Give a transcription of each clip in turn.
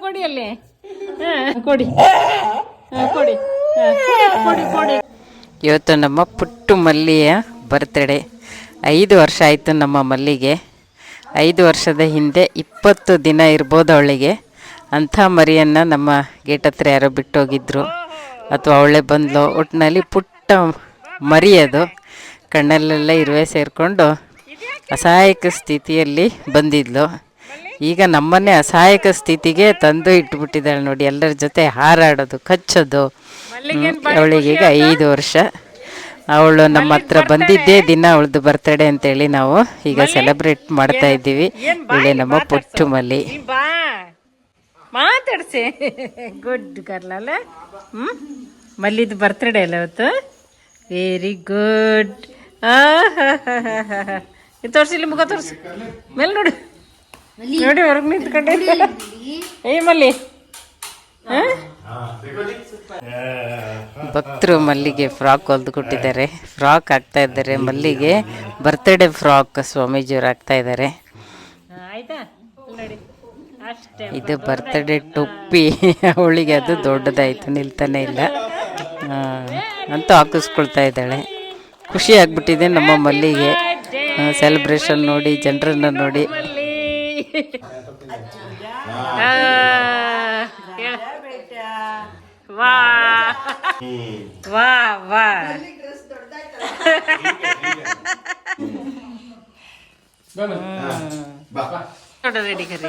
ಕೊಡಿ. ಅಲ್ಲಿ ಕೊಡಿ. ಕೊಡಿ ಕೊಡಿ ಕೊಡಿ. ಇವತ್ತು ನಮ್ಮ ಪುಟ್ಟು ಮಲ್ಲಿಯ ಬರ್ತಡೇ ಐದು ವರ್ಷ ಆಯಿತು ನಮ್ಮ ಮಲ್ಲಿಗೆ. ಐದು ವರ್ಷದ ಹಿಂದೆ ಇಪ್ಪತ್ತು ದಿನ ಇರ್ಬೋದು ಅವಳಿಗೆ. ಅಂಥ ಮರಿಯನ್ನು ನಮ್ಮ ಗೇಟ್ ಹತ್ರ ಯಾರೋ ಬಿಟ್ಟೋಗಿದ್ರು. ಅಥವಾ ಅವಳೇ ಬಂದ್ಲು. ಒಟ್ಟಿನಲ್ಲಿ ಪುಟ್ಟ ಮರಿ ಅದು. ಕಣ್ಣಲ್ಲೆಲ್ಲ ಇರುವೆ ಸೇರಿಕೊಂಡು ಅಸಹಾಯಕ ಸ್ಥಿತಿಯಲ್ಲಿ ಬಂದಿದ್ಲು. ಈಗ ನಮ್ಮನ್ನೇ ಅಸಹಾಯಕ ಸ್ಥಿತಿಗೆ ತಂದು ಇಟ್ಬಿಟ್ಟಿದ್ದಾಳೆ ನೋಡಿ ಎಲ್ಲರ ಜೊತೆ ಹಾರಾಡೋದು ಕಚ್ಚೋದು. ಅವಳಿಗೀಗ ಈಗ ಐದು ವರ್ಷ. ಅವಳು ನಮ್ಮ ಹತ್ರ ಬಂದಿದ್ದೇ ದಿನ ಅವಳದು ಬರ್ತಡೇ ಅಂತೇಳಿ ನಾವು ಈಗ ಸೆಲೆಬ್ರೇಟ್ ಮಾಡ್ತಾ ಇದ್ದೀವಿ. ಇವಳೆ ನಮ್ಮ ಪುಟ್ಟು ಮಲ್ಲಿ. ಮಾತಾಡ್ಸಿ. ಗುಡ್ ಗರ್ಲ್ ಅಲ್ಲ. ಹ್ಞೂ ಮಲ್ಲಿದು ಬರ್ತಡೇ ಅಲ್ಲ ಅವತ್ತು. ವೆರಿ ಗುಡ್ ಇದು ತೋರಿಸಿ ಇಲ್ಲಿ ಮುಖ ತೋರಿಸಿ. ಮೇಲೆ ನೋಡಿ. ನೋಡಿ ಹೊರಗೆ ನಿಂತ್ಕೊಂಡೆ. ಏ ಮಲ್ಲಿ. ಹಾಂ? ಭಕ್ತರು ಮಲ್ಲಿಗೆ ಫ್ರಾಕ್ ಹೊಲ್ದು ಕೊಟ್ಟಿದ್ದಾರೆ. ಫ್ರಾಕ್ ಹಾಕ್ತಾ ಇದ್ದಾರೆ ಮಲ್ಲಿಗೆ. ಬರ್ತ್ಡೇ ಫ್ರಾಕ್ ಸ್ವಾಮೀಜಿಯವ್ರು ಹಾಕ್ತಾ ಇದ್ದಾರೆ. ಆಯ್ತಾ? ನೋಡಿ ಅಷ್ಟೇ. ಇದು ಬರ್ತ್ಡೇ ಟೊಪ್ಪಿ. ಅವಳಿಗೆ ಅದು ದೊಡ್ಡದಾಯಿತು ನಿಲ್ತಾನೆ ಇಲ್ಲ. ಅಂತೂ ಹಾಕಿಸ್ಕೊಳ್ತಾ ಇದ್ದಾಳೆ. ಖುಷಿ ಆಗ್ಬಿಟ್ಟಿದೆ ನಮ್ಮ ಮಲ್ಲಿಗೆ. ಸೆಲೆಬ್ರೇಷನ್ ನೋಡಿ ಜನರನ್ನ ನೋಡಿ. ವಾ. ವಾ ರೆಡಿ ಕರಿ.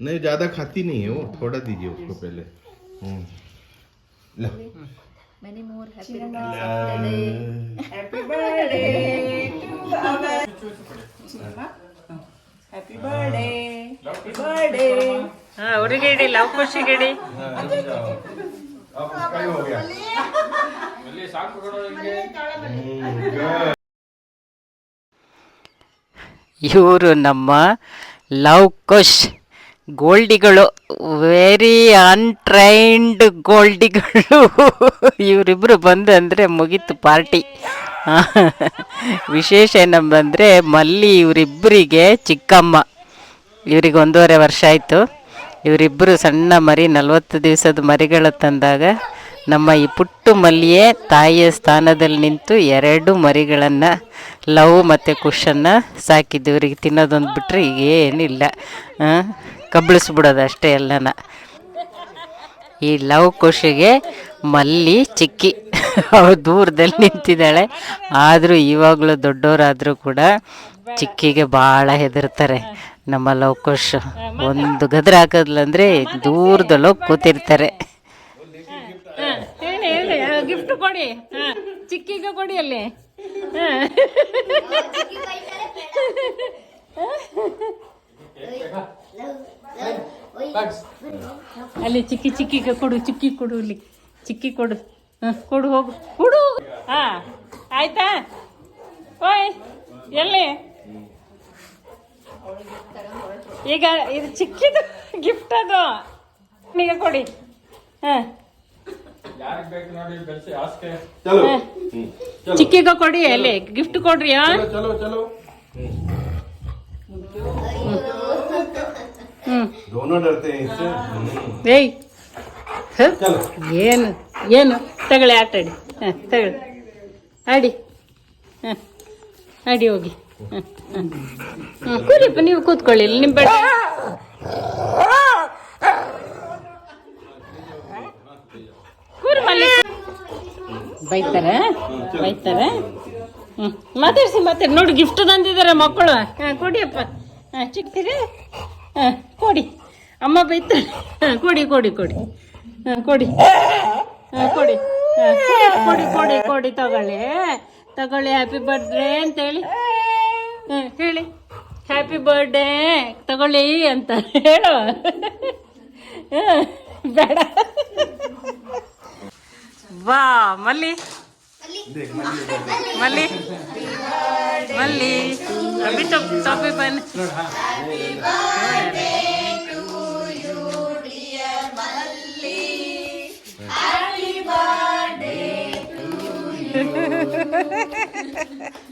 नहीं ज़्यादा खाती नहीं है वो थोड़ा दीजिए उसको पहले हम्म। लो ಹಾಂ ಅವ್ರಿಗೆ ಇಡಿ ಲವ್ ಖುಷಿಗೆ ಇಡಿ अब उसका ही हो गया ಇವರು ನಮ್ಮ ಲವ್ ಕುಶ್ ಗೋಲ್ಡಿಗಳು ವೆರಿ ಅನ್ಟ್ರೈನ್ಡ್ ಗೋಲ್ಡಿಗಳು. ಇವರಿಬ್ಬರು ಬಂದು ಅಂದರೆ ಮುಗೀತು ಪಾರ್ಟಿ. ವಿಶೇಷ ಏನಂಬಂದರೆ ಮಲ್ಲಿ ಇವರಿಬ್ಬರಿಗೆ ಚಿಕ್ಕಮ್ಮ. ಇವ್ರಿಗೆ ಒಂದೂವರೆ ವರ್ಷ ಆಯಿತು. ಇವರಿಬ್ಬರು ಸಣ್ಣ ಮರಿ, ನಲವತ್ತು ದಿವಸದ ಮರಿಗಳು ತಂದಾಗ ನಮ್ಮ ಈ ಪುಟ್ಟು ಮಲ್ಲಿಯೇ ತಾಯಿಯ ಸ್ಥಾನದಲ್ಲಿ ನಿಂತು ಎರಡು ಮರಿಗಳನ್ನು, ಲವ್ ಮತ್ತು ಕುಶನ್ನು ಸಾಕಿದ್ದು. ಇವರಿಗೆ ತಿನ್ನೋದೊಂದು ಬಿಟ್ಟರೆ ಈಗ ಏನಿಲ್ಲ ಕಬ್ಬಳಿಸ್ಬಿಡೋದು ಅಷ್ಟೇ ಎಲ್ಲನ. ಈ ಲವ್ ಕುಶಿಗೆ ಮಲ್ಲಿ ಚಿಕ್ಕಿ ಅವಳು ದೂರದಲ್ಲಿ ನಿಂತಿದ್ದಾಳೆ. ಆದರೂ ಇವಾಗಲೂ ದೊಡ್ಡವರಾದರೂ ಕೂಡ ಚಿಕ್ಕಿಗೆ ಭಾಳ ಹೆದರ್ತಾರೆ ನಮ್ಮ ಲವ್ ಕುಶ್ ಒಂದು ಗದ್ರ ಹಾಕೋದ್ಲಂದ್ರೆ ದೂರದಲ್ಲೋ ಕೂತಿರ್ತಾರೆ. ಗಿಫ್ಟ್ ಕೊಡಿ. ಚಿಕ್ಕಿಗೆ ಕೊಡಿ ಅಲ್ಲಿ ಹಾಂ ಅಲ್ಲಿ ಚಿಕ್ಕಿ ಚಿಕ್ಕಿ ಕೊಡು ಚಿಕ್ಕಿ ಕೊಡು ಇಲ್ಲಿ ಚಿಕ್ಕಿ ಕೊಡು. ಹಾಂ ಕೊಡು ಹೋಗು. ಕೊಡು. ಹಾ ಆಯ್ತಾ? ಓಯ್ ಎಲ್ಲಿ? ಈಗ ಇದು ಚಿಕ್ಕಿದು ಗಿಫ್ಟ್ ಅದು. ಈಗ ಕೊಡಿ. ಹಾಂ. चलो ಚಿಕ್ಕಿಗ ಕೊಡಿ ಅಲ್ಲಿ. ಗಿಫ್ಟ್ ಕೊಡ್ರಿ दोनों डरते हैं इससे हम्म। ಏಯ್ ಹ? चलो ಏನು ಏನು ತಗೊಳ್ಳಿ ಆಟ ಆಡಿ ಹಾಂ ತಗೊಳ್ಳಿ ಆಡಿ ಹಾಂ ಆಡಿ ಹೋಗಿ ಹಾಂ ಹ್ಞೂ ಕೂರಿಪ್ಪ ನೀವು ಕೂತ್ಕೊಳ್ಳಿ ಇಲ್ಲಿ ನಿಮ್ಮ ಬೇಡ ಕೂರಿ ಮಲ್ಲಿ ಬೈತಾರೆ ಬೈತಾರೆ ಹ್ಞೂ ಮಾತಾಡ್ಸಿ ಮಾತಾಡಿ ನೋಡಿ ಗಿಫ್ಟ್ ತಂದಿದ್ದಾರೆ ಮಕ್ಕಳು ಹಾಂ ಕೊಡಿಯಪ್ಪ ಹಾಂ ಚಿಕ್ತೀರಿ ಹಾಂ ಕೊಡಿ. ಅಮ್ಮ ಬೈತ ಹಾಂ ಕೊಡಿ ಕೊಡಿ ಕೊಡಿ. ಹಾಂ ಕೊಡಿ. ಹಾಂ ಕೊಡಿ. ಹಾ, ಕೊಡಿ ಕೊಡಿ ಕೊಡಿ ತಗೊಳ್ಳಿ. ತಗೊಳ್ಳಿ ಹ್ಯಾಪಿ ಬರ್ತ್ಡೇ ಅಂತೇಳಿ ಹೇಳಿ. ಹೇಳಿ. ಹ್ಯಾಪಿ ಬರ್ಡೇ ತಗೊಳ್ಳಿ ಅಂತ ಹೇಳು ಹಾ, ಬೇಡ. ವಾ ಮಲ್ಲಿ. ಮಲ್ಲಿ. ಮಲ್ಲಿ. अभी तो टॉपे पहन Happy birthday to you.